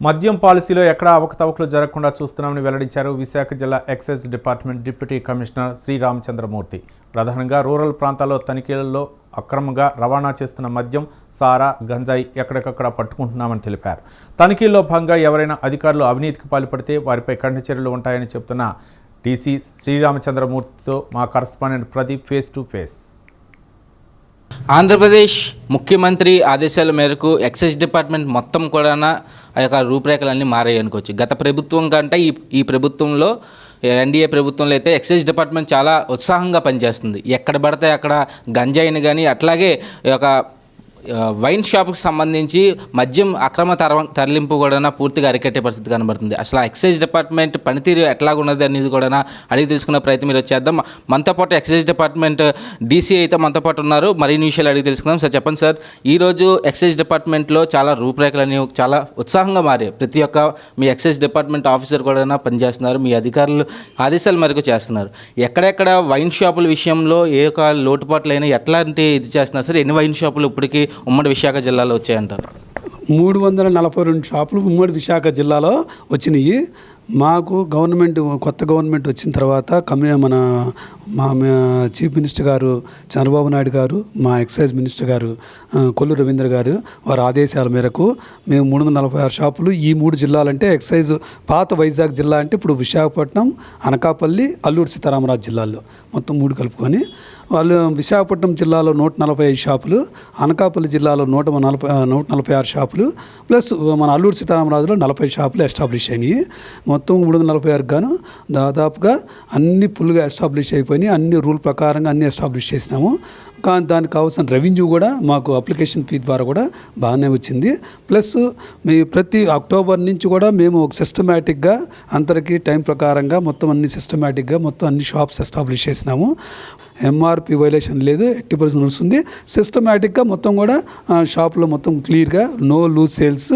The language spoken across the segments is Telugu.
మద్యం పాలసీలో ఎక్కడా అవకతవకలు జరగకుండా చూస్తున్నామని వెల్లడించారు విశాఖ జిల్లా excise department deputy commissioner Sriramachandramurthy ప్రధానంగా రూరల్ ప్రాంతాల్లో తనిఖీలలో అక్రమంగా రవాణా చేస్తున్న మద్యం సారా గంజాయి ఎక్కడికక్కడ పట్టుకుంటున్నామని తెలిపారు. తనిఖీల్లో భాగంగా ఎవరైనా అధికారులు అవినీతికి పాల్పడితే వారిపై కఠిన చర్యలు ఉంటాయని చెబుతున్న డీసీ శ్రీరామచంద్రమూర్తితో మా correspondent Pradeep face to face. Andhra Pradesh ముఖ్యమంత్రి ఆదేశాల మేరకు ఎక్సైజ్ డిపార్ట్మెంట్ మొత్తం కూడా ఆ యొక్క రూపురేఖలన్నీ మారాయి అనుకోవచ్చు. గత ప్రభుత్వం కంటే ఈ ఈ ప్రభుత్వంలో ఎన్డీఏ ప్రభుత్వంలో అయితే ఎక్సైజ్ డిపార్ట్మెంట్ చాలా ఉత్సాహంగా పనిచేస్తుంది. ఎక్కడ పడితే అక్కడ గంజాయిని కానీ అట్లాగే ఈ యొక్క వైన్ షాప్కి సంబంధించి మద్యం అక్రమ తర తరలింపు కూడా పూర్తిగా అరికట్టే పరిస్థితి కనబడుతుంది. అసలు ఆ ఎక్సైజ్ డిపార్ట్మెంట్ పనితీరు ఎట్లాగున్నది అనేది కూడా అడిగి తెలుసుకునే ప్రయత్నం మీరు చేద్దాం. మనతో పాటు ఎక్సైజ్ డిపార్ట్మెంట్ డీసీ అయితే మనతో పాటు ఉన్నారు. మరిన్ని విషయాలు అడిగి తెలుసుకుందాం. సార్ చెప్పండి సార్. ఈరోజు ఎక్సైజ్ డిపార్ట్మెంట్లో చాలా రూపురేఖలు అనేవి చాలా ఉత్సాహంగా మారాయి. ప్రతి ఒక్క మీ ఎక్సైజ్ డిపార్ట్మెంట్ ఆఫీసర్ కూడా పనిచేస్తున్నారు. మీ అధికారులు ఆదేశాల మేరకు చేస్తున్నారు. ఎక్కడెక్కడ వైన్ షాపుల విషయంలో ఏ ఒక లోటుపాట్లైనా ఎట్లాంటి ఇది చేస్తున్నారు? సార్ ఎన్ని వైన్ షాపులు ఇప్పటికీ ఉమ్మడి విశాఖ జిల్లాలో వచ్చాయంటారు? మూడు వందల నలభై రెండు షాపులు ఉమ్మడి విశాఖ జిల్లాలో వచ్చినాయి. మాకు గవర్నమెంట్ కొత్త గవర్నమెంట్ వచ్చిన తర్వాత కమ్యూ మన మా చీఫ్ మినిస్టర్ గారు చంద్రబాబు నాయుడు గారు మా ఎక్సైజ్ మినిస్టర్ గారు కొల్లు రవీంద్ర గారు వారి ఆదేశాల మేరకు మేము మూడు వందల నలభై ఆరు షాపులు ఈ మూడు జిల్లాలంటే ఎక్సైజ్ పాత వైజాగ్ జిల్లా అంటే ఇప్పుడు విశాఖపట్నం అనకాపల్లి అల్లూరు సీతారామరాజు జిల్లాల్లో మొత్తం మూడు కలుపుకొని వాళ్ళు విశాఖపట్నం జిల్లాలో నూట నలభై ఐదు షాపులు అనకాపల్లి జిల్లాలో నూట నలభై నూట నలభై ఆరు షాపులు ప్లస్ మన అల్లూరు సీతారామరాజులో నలభై షాపులు ఎస్టాబ్లిష్ అయినాయి. మొత్తం మూడు వందల నలభై ఆరు గాను దాదాపుగా అన్ని ఫుల్గా ఎస్టాబ్లిష్ అయిపోయినాయి. అన్ని రూల్ ప్రకారంగా అన్ని ఎస్టాబ్లిష్ చేసినాము. కానీ దానికి కావాల్సిన రెవెన్యూ కూడా మాకు అప్లికేషన్ ఫీ ద్వారా కూడా బాగానే వచ్చింది. ప్లస్ మీ ప్రతి అక్టోబర్ నుంచి కూడా మేము ఒక సిస్టమేటిక్గా అందరికీ టైం ప్రకారంగా మొత్తం అన్ని సిస్టమేటిక్గా మొత్తం అన్ని షాప్స్ ఎస్టాబ్లిష్ చేసినాము. ఎంఆర్పి వైలేషన్ లేదు ఎట్టి పరిస్థితి నడుస్తుంది. సిస్టమేటిక్గా మొత్తం కూడా షాప్లో మొత్తం క్లియర్గా no loose sales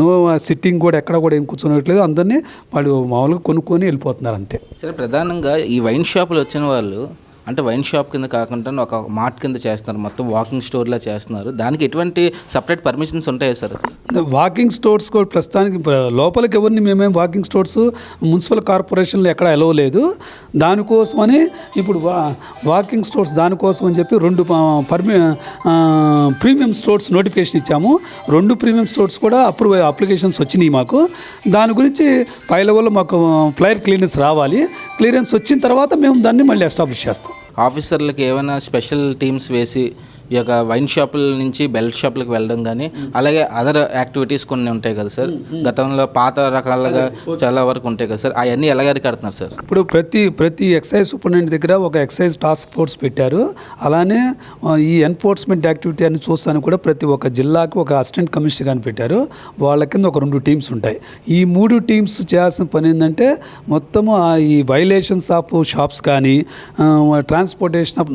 no sitting కూడా ఎక్కడ కూడా ఏం కూర్చోనట్లేదు అందరినీ వాళ్ళు మామూలుగా కొనుక్కొని వెళ్ళిపోతున్నారు అంతే. సరే ప్రధానంగా ఈ వైన్ షాపులు వచ్చిన వాళ్ళు అంటే వైన్ షాప్ కింద కాకుండా ఒక మార్ట్ కింద చేస్తున్నారు. మొత్తం వాకింగ్ స్టోర్లా చేస్తున్నారు. దానికి ఎటువంటి సపరేట్ పర్మిషన్స్ ఉంటాయా సార్? వాకింగ్ స్టోర్స్ కూడా ప్రస్తుతానికి లోపలికి ఎవరిని మేమేం వాకింగ్ స్టోర్స్ మున్సిపల్ కార్పొరేషన్లో ఎక్కడ ఎలవ లేదు. దానికోసమని ఇప్పుడు వా వాకింగ్ స్టోర్స్ దానికోసం అని చెప్పి రెండు పర్మి ప్రీమియం స్టోర్స్ నోటిఫికేషన్ ఇచ్చాము. రెండు ప్రీమియం స్టోర్స్ కూడా అప్రూవ్ అప్లికేషన్స్ వచ్చినాయి మాకు. దాని గురించి పై లెవెల్లో మాకు ఫ్లైర్ క్లియరెన్స్ రావాలి. క్లియరెన్స్ వచ్చిన తర్వాత మేము దాన్ని మళ్ళీ ఎస్టాబ్లిష్ చేస్తాం. ఆఫీసర్లకు ఏమైనా స్పెషల్ టీమ్స్ వేసి ఈ యొక్క వైన్ షాపుల నుంచి బెల్ట్ షాపులకు వెళ్ళడం కానీ అలాగే అదర్ యాక్టివిటీస్ కొన్ని ఉంటాయి కదా సార్. గతంలో పాత రకాలుగా చాలా వరకు ఉంటాయి కదా సార్. అవన్నీ ఎలాగ కడుతున్నారు సార్? ఇప్పుడు ప్రతి ప్రతి ఎక్సైజ్ సూపరింటెండెంట్ దగ్గర ఒక ఎక్సైజ్ టాస్క్ ఫోర్స్ పెట్టారు. అలానే ఈ ఎన్ఫోర్స్మెంట్ యాక్టివిటీ అని చూస్తాను కూడా ప్రతి ఒక్క జిల్లాకు ఒక అసిస్టెంట్ కమిషనర్ కానీ పెట్టారు. వాళ్ళ కింద ఒక రెండు టీమ్స్ ఉంటాయి. ఈ మూడు టీమ్స్ చేయాల్సిన పని ఏంటంటే మొత్తము ఆ ఈ వైలేషన్స్ ఆఫ్ షాప్స్ కానీ transportation of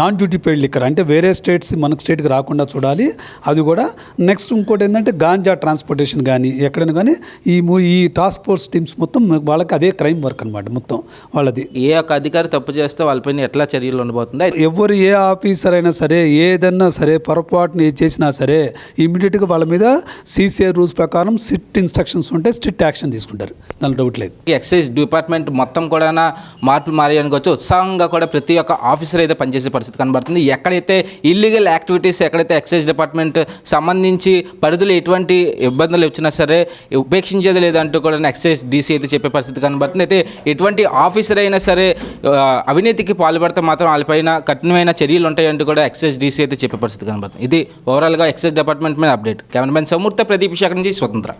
non duty paid liquor అంటే వేరే స్టేట్స్ మనకు స్టేట్కి రాకుండా చూడాలి. అది కూడా నెక్స్ట్ ఇంకోటి ఏంటంటే గాంజా ట్రాన్స్పోర్టేషన్ కానీ ఎక్కడైనా కానీ ఈ ఈ టాస్క్ ఫోర్స్ టీమ్స్ మొత్తం వాళ్ళకి అదే క్రైమ్ వర్క్ అనమాట మొత్తం వాళ్ళది. ఏ ఒక్క అధికారి తప్పు చేస్తే వాళ్ళపైన ఎట్లా చర్యలు ఉండబోతుంది? ఎవరు ఏ ఆఫీసర్ అయినా సరే ఏదన్నా సరే పొరపాటుని చేసినా సరే ఇమీడియట్గా వాళ్ళ మీద సీసీఐ రూల్స్ ప్రకారం స్ట్రిక్ట్ ఇన్స్ట్రక్షన్స్ ఉంటే స్ట్రిక్ట్ యాక్షన్ తీసుకుంటారు. దాని డౌట్ లేదు. ఎక్సైజ్ డిపార్ట్మెంట్ మొత్తం కూడా మార్పులు మారాయని వచ్చి ఉత్సాహంగా కూడా ప్రతి ఒక్క ఆఫీసర్ అయితే పనిచేసే పరిస్థితి కనబడుతుంది. ఎక్కడైతే ఇల్లీగల్ యాక్టివిటీస్ ఎక్కడైతే ఎక్సైజ్ డిపార్ట్మెంట్ సంబంధించి పరిధులు ఎటువంటి ఇబ్బందులు వచ్చినా సరే ఉపేక్షించేది లేదంటూ కూడా ఎక్సైజ్ డీసీ అయితే చెప్పే పరిస్థితి కనబడుతుంది. అయితే ఎటువంటి ఆఫీసర్ అయినా సరే అవినీతికి పాల్పడితే మాత్రం వాళ్ళపైన కఠినమైన చర్యలు ఉంటాయంటూ కూడా ఎక్సైజ్ డీసీ అయితే చెప్పే పరిస్థితి కనబడుతుంది. ఇది ఓవరాల్గా ఎక్సైజ్ డిపార్ట్మెంట్ మీద అప్డేట్ కెమెరామెన్ సమూర్త ప్రదీప్ శాఖ నుంచి స్వతంత్ర.